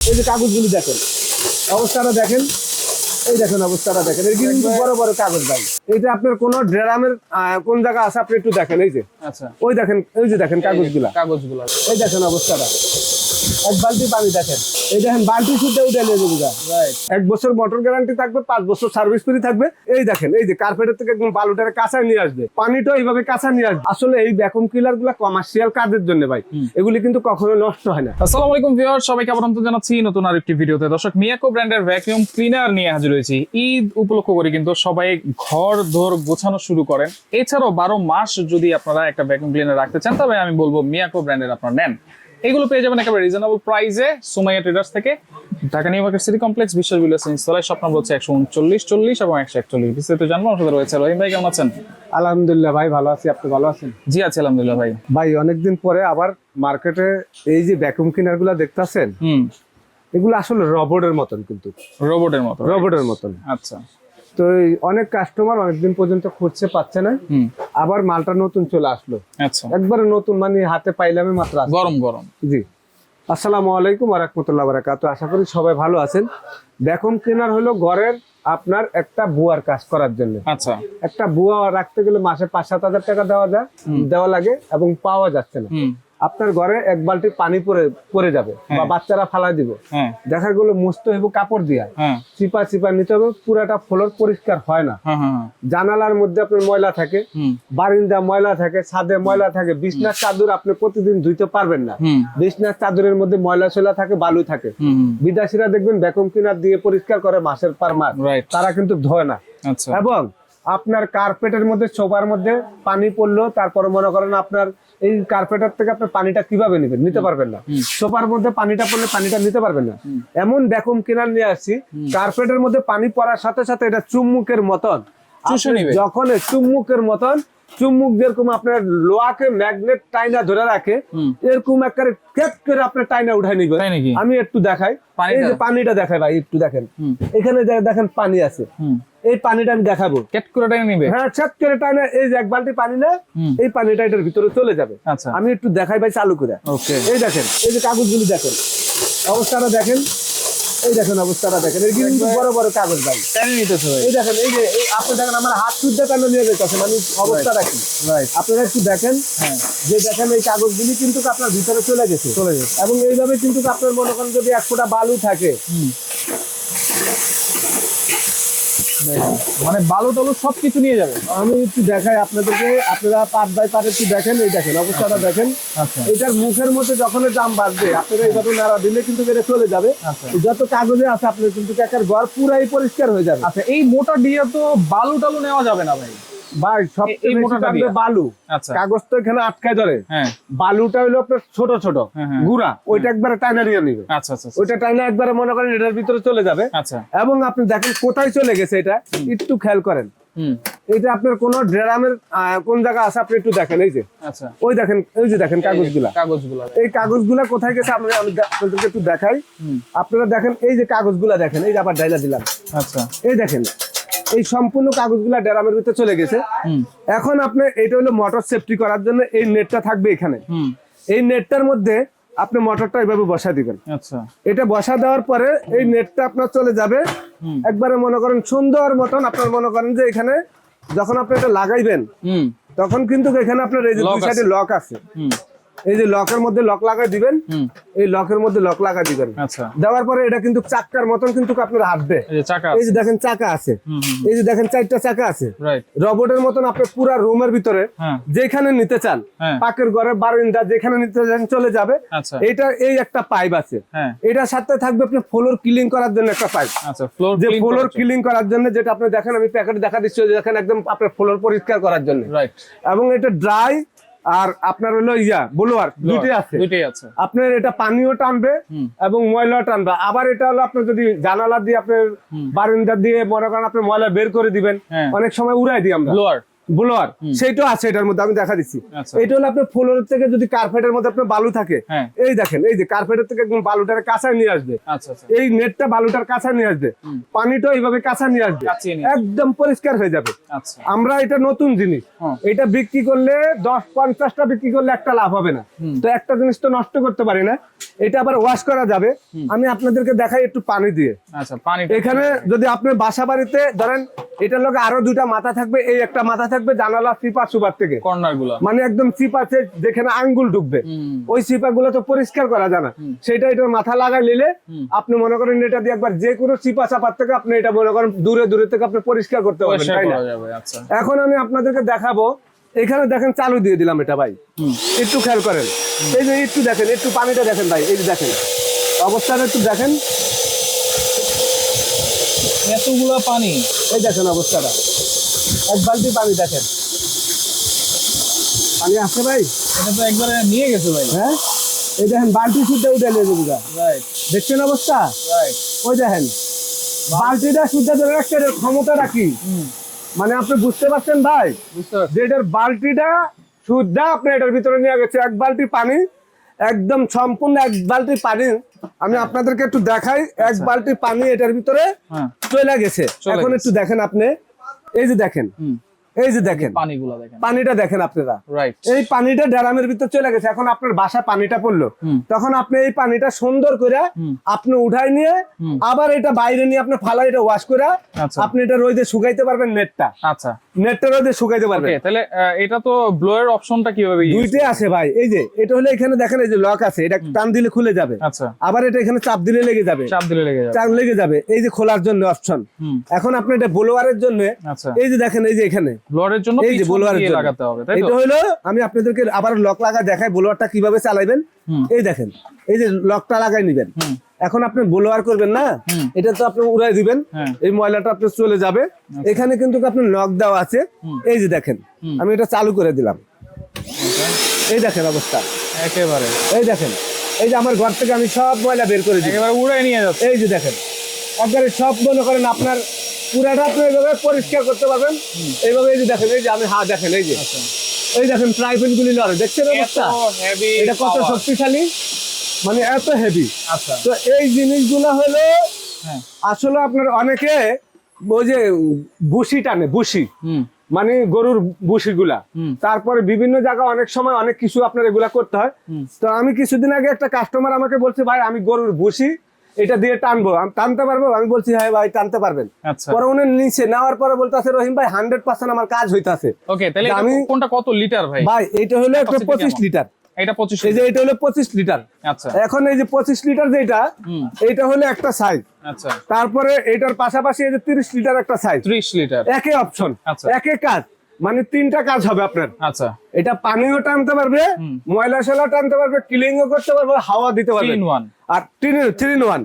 এই যে কাগজগুলি দেখেন অবস্থাটা দেখেন এই দেখেন অবস্থাটা দেখেন এই কিন্তু বড় বড় কাগজ ভাই। এটা আপনার কোন ড্রামের কোন জায়গা আছে আপনি একটু দেখেন এই যে। আচ্ছা। ওই দেখেন এই যে দেখেন কাগজগুলা। কাগজগুলা। এই দেখেন অবস্থাটা। এক বালতি পানি দেখেন। এই দেখেন বালতি শুদ্ধ উঠে নিয়ে যাবে এক বছর মোটর গ্যারান্টি থাকবে পাঁচ বছর সার্ভিস ফ্রি থাকবে। এই দেখেন এই যে কার্পেটের থেকে একদম বালুটারে কাঁচা নিয়ে আসবে। পানিটা এইভাবে কাঁচা নিয়ে আসবে। আসলে এই ভ্যাকুম ক্লিনারগুলা কমার্শিয়াল কাজের জন্য ভাই। এগুলি কিন্তু কখনো নষ্ট হয় না। আসসালামু আলাইকুম ভিউয়ার সবাইকে আবার আমন্ত্রণ জানাচ্ছি নতুন আরেকটি ভিডিওতে। দর্শক মিয়াকো ব্র্যান্ডের ভ্যাকুয়াম ক্লিনার নিয়ে হাজির হয়েছি। ঈদ উপলক্ষ করে কিন্তু সবাই ঘর ধর গোছানো শুরু করেন। এছাড়াও বারো মাস যদি আপনারা একটা ভ্যাকুয়াম ক্লিনার রাখতে চান তবে আমি বলব মিয়াকো ব্র্যান্ডের আপনারা নেন। এগুলো পেয়ে যাবেন একেবারে রিজনেবল প্রাইসে সুমাইয়া ট্রেডার্স থেকে। Dhaka new market city complex বিশ্ব বিলাস ইনস্টলার স্বপ্ন বলছে একশো উনচল্লিশ চল্লিশ এবং একশো একচল্লিশ। বিস্তারিত জানব সাথে রয়েছে রহিম ভাই কেমন আছেন? আলহামদুলিল্লাহ ভাই ভালো আছি। আপনি ভালো আছেন? জি আছে আলহামদুলিল্লাহ ভাই। ভাই অনেকদিন পরে আবার মার্কেটে এই যে ভ্যাকুম ক্লিনারগুলা দেখতেছেন হুম। এগুলো আসলে রবটের মতন কিন্তু। রোবটের মতো রবটের মতন। আচ্ছা। তো অনেক কাস্টমার অনেকদিন পর্যন্ত খুঁজছে পাচ্ছে না। আবার মালটা নতুন চলে আসলো। আচ্ছা। একবারে নতুন মানে হাতে পাইলামে মাত্র গরম গরম। জি। আসসালামু আলাইকুম ওয়া বারাকাতুহু। আশা করি সবাই ভালো আছেন। ভ্যাকুম ক্লিনার হলো ঘরের আপনার একটা বুয়ার কাজ করার জন্য। আচ্ছা। একটা বুয়া রাখতে গেলে মাসে পাঁচ সাত হাজার টাকা দেওয়া যায় দেওয়া লাগে এবং পাওয়া যাচ্ছে না। আপনার ঘরে এক বালতি পানি পরে পড়ে যাবে বা বাচ্চারা ফালা দিব। হ্যাঁ। দেখা গেলো মুছতে হইব কাপড় দিয়া। হ্যাঁ। চিপা চিপা নিতে হবে পুরাটা ফ্লোর পরিষ্কার হয় না। হ্যাঁ হ্যাঁ জানালার মধ্যে আপনার ময়লা থাকে বারিন্দা ময়লা থাকে ছাদে ময়লা থাকে বিছনার চাদর আপনি প্রতিদিন ধুইতে পারবেন না। বিছনার চাদরের মধ্যে ময়লা সয়লা থাকে বালু থাকে। বিদেশিরা দেখবেন ভ্যাকুম কিনার দিয়ে পরিষ্কার করে মাসের পর মাস। তারা কিন্তু ধোয় না। আচ্ছা। এবং আপনার কার্পেটের মধ্যে সোফার মধ্যে পানি পড়ল তারপরে মনে করেন আপনার এই কার্পেটার থেকে আপনার পানিটা কীভাবে নেবেন? নিতে পারবেন না। সোফার মধ্যে পানিটা পড়লে পানিটা নিতে পারবেন না। এমন ভ্যাকুম কিনার নিয়ে আসছি কার্পেটের মধ্যে পানি পড়ার সাথে সাথে এটা চুম্মুকের মতন। যখন চুমুকের চুম্মুকের মতন চুম্মুক যেরকম আপনার লোহাকে ম্যাগনেট টাইনা ধরে রাখে এরকম একবারে কেক করে আপনার টাইনা উঠাই নিবে। তাই নাকি? আমি একটু দেখাই। এই যে পানিটা দেখাই ভাই একটু দেখেন। এখানে দেখেন পানি আছে। এই পানিটা আমি দেখাবো। ক্যাট করে টাইম নিবে? হ্যাঁ ছাত করে টাইনা এই যে এক বালতি পানি না এই পানিটা এটার ভিতরে চলে যাবে। আচ্ছা। আমি একটু দেখাই ভাই চালু করে। ওকে। এই দেখেন এই যে কাগজগুলি দেখেন। অবস্থাটা দেখেন। এই দেখেন অবস্থাটা দেখেন। এর কিন্তু বড় বড় কাগজ ভাই। নিতেছে ভাই? এই দেখেন এই যে আপনি দেখেন আমার হাত শুদ্ধ নিয়ে যেতেছে মানে অবস্থা রাখি রাইট আপনারা একটু দেখেন হ্যাঁ। যে দেখেন এই কাগজগুলি কিন্তু আপনার ভিতরে চলে গেছে। চলে গেছে। এবং এইভাবে কিন্তু আপনার মনে করেন যদি এক ফোঁটা বালু থাকে মানে বালু টালু সবকিছু নিয়ে যাবে। আমি একটু দেখাই আপনাদেরকে। আপনারা পাট বাই পাট একটু দেখেন এই দেখেন অবস্থাটা দেখেন। আচ্ছা। এটার মুখের মধ্যে যখন দাম বাড়বে আপনারা এইভাবে নাড়া দিলে কিন্তু এটা চলে যাবে। আচ্ছা। যত কাগজে আছে আপনার কিন্তু একের ঘর পুরাই পরিষ্কার হয়ে যাবে। আচ্ছা এই মোটা দিয়ে তো বালু টালু নেওয়া যাবে না ভাই? ভাই সব এই- মোটাটা বালু। আচ্ছা। কাগজ তো এখানে আটকায় ধরে। হ্যাঁ বালুটা হলো আপনার ছোট ছোট হ্যাঁ, হ্যাঁ। গুড়া। ওইটা একবারে টাইনা নিয়ে নিবে। আচ্ছা আচ্ছা। ওইটা টাইনা একবারে মনে করেন এটার ভিতরে চলে যাবে। এবং আপনি দেখেন কোথায় চলে গেছে এটা একটু খেয়াল করেন। এটা আপনার কোন ড্রামের কোন জায়গা আছে আপনি একটু দেখেন এই যে। আচ্ছা। ওই দেখেন ওই যে দেখেন কাগজগুলা। কাগজগুলো এই কাগজগুলা কোথায় গেছে আমি আপনাদেরকে একটু দেখাই। আপনারা দেখেন এই যে কাগজগুলা দেখেন এই যে আবার ডাইলা দিলাম। আচ্ছা। এই দেখেন। এই সম্পূর্ণ কাগজগুলা ড্রামের ভিতরে চলে গেছে। এখন আপনি এটা হলো মোটর সেফটি করার জন্য এই নেটটা থাকবে এখানে। এই নেটটার মধ্যে আপনি মোটরটা এইভাবে বসা দিবেন। আচ্ছা। এটা বসা দেওয়ার পরে এই নেটটা আপনার চলে যাবে। একবারে মনে করেন সুন্দর মতন আপনার মনে করেন যে এখানে যখন আপনি এটা লাগাইবেন তখন কিন্তু এখানে আপনার এই যে দুই সাইডে লক আছে। এই যে লকের মধ্যে লক লাগাই দিবেন এই লকের মধ্যে লক লাগা দিবেন। আচ্ছা। দেওয়ার পরে এটা কিন্তু চাকার মতন কিন্তু আপনার হাঁটবে। এই যে চাকা এই যে দেখেন চাকা আছে। এই যে দেখেন চারটা চাকা আছে। রাইট রবটের মতন আপনি পুরা রুমের ভিতরে হ্যাঁ। যেখানে নিতে চান হ্যাঁ। পাকের ঘরে বারিন্দা যেখানে নিতে চান চলে যাবে। আচ্ছা। এটা এই একটা পাইপ আছে। হ্যাঁ। এটার সাথে থাকবে আপনি ফ্লোর ক্লিন করার জন্য একটা পাইপ। আচ্ছা ফ্লোর যে ফ্লোর ক্লিন করার জন্য। যেটা আপনি দেখেন আমি প্যাকেটে দেখা দিচ্ছি দেখেন একদম আপনার ফ্লোর পরিষ্কার করার জন্য। রাইট এবং এটা ড্রাই আর আপনার হলো ইয়া ব্লোয়ার দুইটাই আছে। দুইটাই আছে। আপনার এটা পানিও টানবে এবং ময়লা টানবে। আবার এটা হলো আপনার যদি জানালা দিয়ে আপনার বারান্দা দিয়ে মনে করেন আপনি ময়লা বের করে দিবেন হ্যাঁ। অনেক সময় উড়াই দিই আমরা। ব্লোয়ার ব্লোয়ার সেইটাও আছে এটার মধ্যে আমি দেখা দিচ্ছি। আচ্ছা। এটা হলো আপনার ফ্লোরের থেকে যদি কার্পেটের মধ্যে আপনার বালু থাকে হ্যাঁ। এই দেখেন এই যে কার্পেটের থেকে একদম বালুটার কাঁচা নিয়ে আসবে। আচ্ছা আচ্ছা। এই নেটটা বালুটার কাঁচা নিয়ে আসবে। পানিটা এইভাবে কাঁচা নিয়ে আসবে। একদম পরিষ্কার হয়ে যাবে। আচ্ছা। আমরা এটা নতুন জিনিস। এটা বিক্রি করলে দশ পঞ্চাশটা বিক্রি করলে একটা লাভ হবে না। তো একটা জিনিস তো নষ্ট করতে পারি না। এটা আবার ওয়াশ করা যাবে। আমি আপনাদেরকে দেখাই একটু পানি দিয়ে। আচ্ছা এখানে যদি আপনার বাসা বাড়িতে ধরেন এটার লোক আরও দুইটা মাথা থাকবে এই একটা মাথা থাকবে জানালা চিপা সুপার থেকে। কর্নারগুলো। মানে একদম চিপাতে যেখানে আঙ্গুল ঢুকবে। ওই চিপা গুলো তো পরিষ্কার করা যায় না। সেটা এটার মাথা লাগাই নিলে আপনি মনে করেন এটা দিয়ে একবার যে কোনো চিপা চাপার থেকে আপনি এটা মনে করেন দূরে দূরে থেকে আপনি পরিষ্কার করতে পারবেন তাই না? আচ্ছা। এখন আমি আপনাদেরকে দেখাবো এখানে দেখেন চালু দিয়ে দিলাম এটা ভাই। একটু খেয়াল করেন। এই যে একটু দেখেন একটু পানিটা দেখেন ভাই এই যে দেখেন। অবস্থাটা একটু দেখেন। এতগুলো পানি। এই দেখেন অবস্থাটা। এক বালতি পানি দেখেন। পানি আছে ভাই? এটা তো একবারে নিয়ে গেছে ভাই। হ্যাঁ? এই দেখেন বালতি শুদ্ধ উঠে নিয়ে যাবে রাইট দেখছেন অবস্থা? রাইট ওই দেখেন বালতিটা শুদ্ধ ধরে রাখছে এটার ক্ষমতাটা কি? মানে আপনি বুঝতে পারছেন ভাই? যে এটার বালতিটা শুদ্ধ আপনি এটার ভিতরে নিয়ে গেছে এক বালতি পানি একদম সম্পূর্ণ এক বালতি পানি। আমি আপনাদেরকে একটু দেখাই এক বালতি পানি এটার ভিতরে হ্যাঁ। চলে গেছে। এখন একটু দেখেন আপনি। এই যে দেখেন এই যে দেখেন পানিগুলো দেখেন। পানিটা দেখেন আপনারা। রাইট এই পানিটা ড্রামের ভিতর চলে গেছে এখন আপনার বাসা পানিটা পড়ল। তখন আপনি এই পানিটা সুন্দর করে আপনি উঠাই নিয়ে আবার এটা বাইরে নিয়ে আপনি ফালাই এটা ওয়াশ করে আচ্ছা। আপনি এটা রোদে শুকাইতে পারবেন নেটটা। আচ্ছা। নেটটা রোদে শুকাইতে পারবেন। তাহলে এটা তো ব্লোয়ের অপশনটা কীভাবে দুইটাই আছে ভাই। এই যে এটা হলো এখানে দেখেন এই যে লক আছে এটা টান দিলে খুলে যাবে। আচ্ছা। আবার এটা এখানে চাপ দিলে লেগে যাবে। চাপ দিলে লেগে যাবে। চাপ লেগে যাবে। এই যে খোলার জন্য অপশন এখন আপনি এটা ব্লোয়ারের জন্য আচ্ছা। এই যে দেখেন এই যে এখানে। ব্লোয়ারের জন্য এই যে। লাগাতে হবে তাই তো? এটা হলো আমি আপনাদেরকে আবার লক লাগা দেখাই ব্লোয়ারটা কীভাবে চালাইবেন হুম। এই দেখেন এই যে লকটা লাগাই নিবেন। এখন আপনি ব্লোয়ার করবেন না এটা তো আপনি উড়াই দিবেন হ্যাঁ। এই ময়লাটা আপনার চলে যাবে। এখানে কিন্তু আপনার লক দেওয়া আছে। এই যে দেখেন আমি এটা চালু করে দিলাম। এই দেখেন অবস্থা। একেবারে। এই দেখেন এই যে আমার ঘর থেকে আমি সব ময়লা বের করে দিই। একেবারে উড়াই নিয়ে যাচ্ছে। এই যে দেখেন একবারে সব মনে করেন আপনার পুরাটা আপনি এইভাবে পরিষ্কার করতে পারবেন। এইভাবে এই যে দেখেন এই যে আমি হা দেখেন এই যে। এই দেখেন ট্রাইপেন গুলি লড়ে দেখছেন অবস্থা? এটা কত শক্তিশালী? মানে এত হেভি আচ্ছা। তো এই জিনিসগুলো হলো হ্যাঁ। আসলে আপনার অনেকে ওই যে বুসি টানে বুসি মানে গরুর বুসিগুলা। তারপরে বিভিন্ন জায়গায় অনেক সময় অনেক কিছু আপনার এগুলা করতে হয়। তো আমি কিছুদিন আগে একটা কাস্টমার আমাকে বলছে ভাই আমি গরুর বুসি এটা দিয়ে টানবো। আমি টানতে পারব? আমি বলছি হ্যাঁ ভাই টানতে পারবেন। আচ্ছা। পরে উনি নিচে নেওয়ার পরে বলতেছে রহিম ভাই হান্ড্রেড পার্সেন্ট আমার কাজ হইতাছে। ওকে তাহলে আমি- কোনটা কত লিটার ভাই? ভাই এটা হলো একটা পঁচিশ লিটার। এটা পঁচিশ এই যে এটা হলো পঁচিশ লিটার। আচ্ছা। এখন এই যে পঁচিশ লিটার যেটা হুম। এটা হলো একটা সাইজ আচ্ছা। তারপরে এটার পাশাপাশি এই যে তিরিশ লিটার একটা সাইজ ত্রিশ লিটার। একই অপশন একে কাজ। মানে তিনটা কাজ হবে আপনার। আচ্ছা। এটা পানিও টানতে পারবে ময়লা সেলা টানতে পারবে ক্লিনিংও করতে পারবে হাওয়া দিতে পারবে। আর থ্রি ইন ওয়ান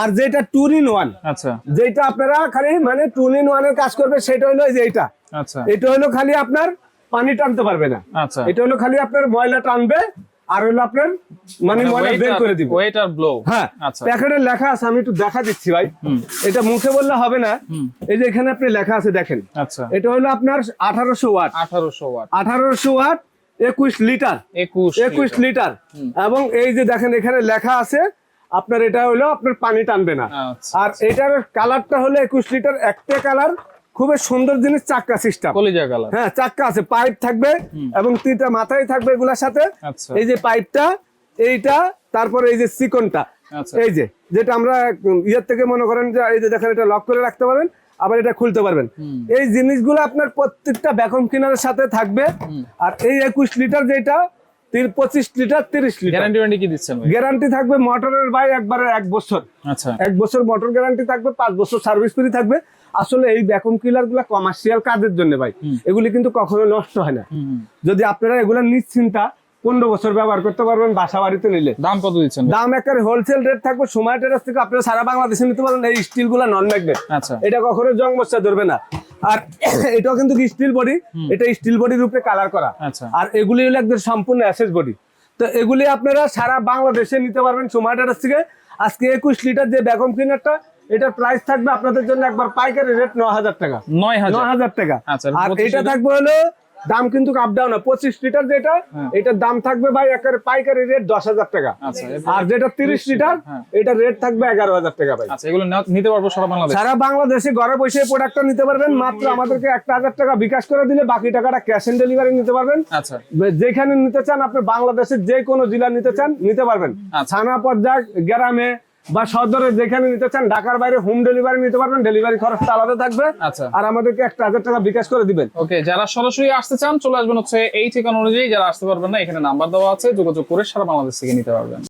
আর যেটা টু ইন ওয়ান আচ্ছা। যেটা আপনারা খালি মানে টু ইন ওয়ানের কাজ করবে সেটা হলো যে এটা আচ্ছা। এটা হলো খালি আপনার পানি টানতে পারবে না। আচ্ছা। এটা হলো খালি আপনার ময়লা টানবে আর হলো আপনার মানে ময়লা বের করে দিবে। ওয়েট আর ব্লো হ্যাঁ আচ্ছা। প্যাকেটে লেখা আছে আমি একটু দেখা দিচ্ছি ভাই। এটা মুখে বললে হবে না। এই যে এখানে আপনি লেখা আছে দেখেন। আচ্ছা। এটা হলো আপনার আঠারোশো ওয়াট। আঠারোশো ওয়াট। আঠারোশো ওয়াট একুশ লিটার। একুশ একুশ লিটার। এবং এই যে দেখেন এখানে লেখা আছে আপনার এটা হলো আপনার পানি টানবে না। আচ্ছা আর এটার কালারটা হলো একুশ লিটার একটা কালার। খুবই সুন্দর জিনিস চাক্কা সিস্টেম হ্যাঁ চাক্কা আছে পাইপ থাকবে এবং তিনটা মাথায় থাকবে এগুলার সাথে। আচ্ছা। এই যে পাইপটা এইটা তারপরে এই যে সিকনটা আচ্ছা। এই যে যেটা আমরা ইয়ের থেকে মনে করেন যে এই যে দেখেন এটা লক করে রাখতে পারবেন আবার এটা খুলতে পারবেন। এই জিনিসগুলো আপনার প্রত্যেকটা ভ্যাকুম ক্লিনারের সাথে থাকবে। আর এই একুশ লিটার যেটা পঁচিশ লিটার তিরিশ লিটার। গ্যারান্টি ওয়ারেন্টি কি দিচ্ছেন গ্যারান্টি থাকবে মোটরের ভাই একবার এক বছর। আচ্ছা। এক বছর মোটর গ্যারান্টি থাকবে পাঁচ বছর সার্ভিস ফ্রি থাকবে। আসলে এই ভ্যাকুম কিলারগুলা কমার্শিয়াল কাজের জন্য ভাই এগুলি কিন্তু কখনো নষ্ট হয় না। যদি আপনারা এগুলা নিশ্চিন্তা পনেরো বছর ব্যবহার করতে পারবেন বাসা বাড়িতে নিলে। দাম কত দিচ্ছেন? দাম একটা হোলসেল রেট থাকবে সময় টেরাস থেকে আপনারা সারা বাংলাদেশে নিতে পারেন এই স্টিলগুলা নন ম্যাগনেট আচ্ছা। এটা কখনো জং মশা ধরবে না। আর এটাও কিন্তু স্টিল বডি এটা স্টিল বডির উপরে কালার করা। আচ্ছা। আর এগুলি হলো একদম সম্পূর্ণ অ্যাসেস বডি তো এগুলি আপনারা সারা বাংলাদেশে নিতে পারবেন সময় টেরাস থেকে। আজকে একুশ লিটার যে ভ্যাকুম ক্লিনারটা এটার প্রাইস থাকবে আপনাদের জন্য একবার পাইকারি রেট ন হাজার টাকা। নয় হাজার। টাকা। আচ্ছা, আর এটা থাকবে হলো দাম কিন্তু আপ ডাউন পঁচিশ লিটার যেটা হ্যাঁ। এটার দাম থাকবে ভাই একেবারে পাইকারি রেট দশ হাজার টাকা। আচ্ছা আর যেটা তিরিশ লিটার হ্যাঁ। এটা রেট থাকবে এগারো হাজার টাকা ভাই। আচ্ছা এগুলো নিতে পারব সারা বাংলাদেশ? সারা বাংলাদেশে ঘরে বসে প্রোডাক্টটা নিতে পারবেন মাত্র আমাদেরকে একটা হাজার টাকা বিকাশ করে দিলে বাকি টাকাটা ক্যাশ অন ডেলিভারি নিতে পারবেন। আচ্ছা। যেখানে নিতে চান আপনি বাংলাদেশের যে কোনো জেলা নিতে চান নিতে পারবেন। আচ্ছা। থানা পর্যায়ে গ্রামে বা সদরে যেখানে নিতে চান ঢাকার বাইরে হোম ডেলিভারি নিতে পারবেন ডেলিভারি খরচটা আলাদা থাকবে। আচ্ছা। আর আমাদেরকে একটা হাজার টাকা বিকাশ করে দিবেন। ওকে যারা সরাসরি আসতে চান চলে আসবেন হচ্ছে এই ঠিকানা অনুযায়ী যারা আসতে পারবেন না এখানে নাম্বার দেওয়া আছে যোগাযোগ করে সারা বাংলাদেশ থেকে নিতে পারবেন।